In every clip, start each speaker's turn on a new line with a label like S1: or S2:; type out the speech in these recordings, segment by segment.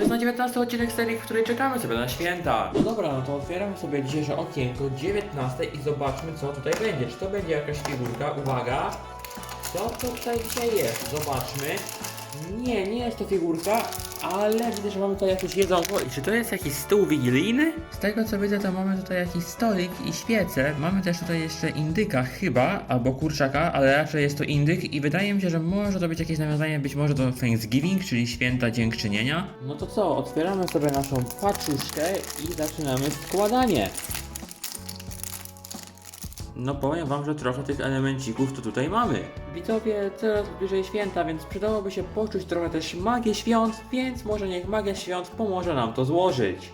S1: Czas na 19 odcinek serii, w której czekamy sobie na święta. No dobra, no to otwieramy sobie dzisiejsze okienko 19 i zobaczmy co tutaj będzie. Czy to będzie jakaś figurka? Uwaga! Co tutaj dzisiaj jest? Zobaczmy. Nie, nie jest to figurka, ale widzę, że mamy tutaj jakieś jedzonko. I czy to jest jakiś stół wigilijny? Z tego co widzę, to mamy tutaj jakiś stolik i świece. Mamy też tutaj jeszcze indyka chyba, albo kurczaka, ale raczej jest to indyk i wydaje mi się, że może to być jakieś nawiązanie być może do Thanksgiving, czyli święta dziękczynienia. No to co, otwieramy sobie naszą paczuszkę i zaczynamy składanie. No powiem wam, że trochę tych elemencików to tutaj mamy. Widzowie, coraz bliżej święta, więc przydałoby się poczuć trochę też magię świąt, więc może niech magia świąt pomoże nam to złożyć.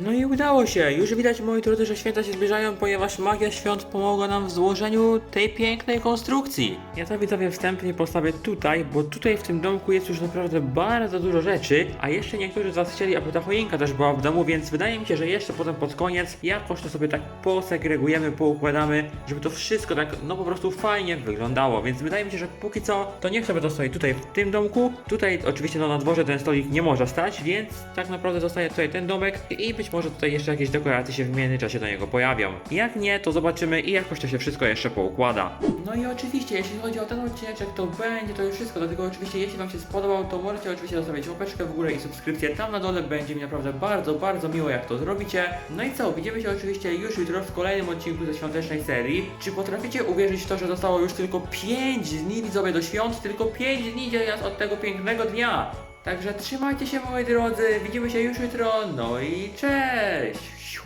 S1: No i udało się! Już widać, moi drodzy, że święta się zbliżają, ponieważ magia świąt pomogła nam w złożeniu tej pięknej konstrukcji. Ja to widzowie wstępnie postawię tutaj, bo tutaj w tym domku jest już naprawdę bardzo dużo rzeczy, a jeszcze niektórzy z Was chcieli, aby ta choinka też była w domu, więc wydaje mi się, że jeszcze potem pod koniec jakoś to sobie tak posegregujemy, poukładamy, żeby to wszystko tak, no po prostu fajnie wyglądało, więc wydaje mi się, że póki co, to niech sobie to stoi tutaj w tym domku. Tutaj oczywiście no na dworze ten stolik nie może stać, więc tak naprawdę zostaje tutaj ten domek i być może tutaj jeszcze jakieś dekoracje się w międzyczasie do niego pojawią. Jak nie, to zobaczymy i jakoś to się wszystko jeszcze poukłada. No i oczywiście, jeśli chodzi o ten odcinek, to będzie to już wszystko, dlatego oczywiście jeśli Wam się spodobał, to możecie oczywiście zostawić łapeczkę w górę i subskrypcję tam na dole, będzie mi naprawdę bardzo, bardzo miło jak to zrobicie. No i co, widzimy się oczywiście już jutro w kolejnym odcinku ze świątecznej serii. Czy potraficie uwierzyć w to, że zostało już tylko 5 dni widzowie do świąt, tylko 5 dni dzieli nas od tego pięknego dnia. Także trzymajcie się moi drodzy, widzimy się już jutro, no i cześć!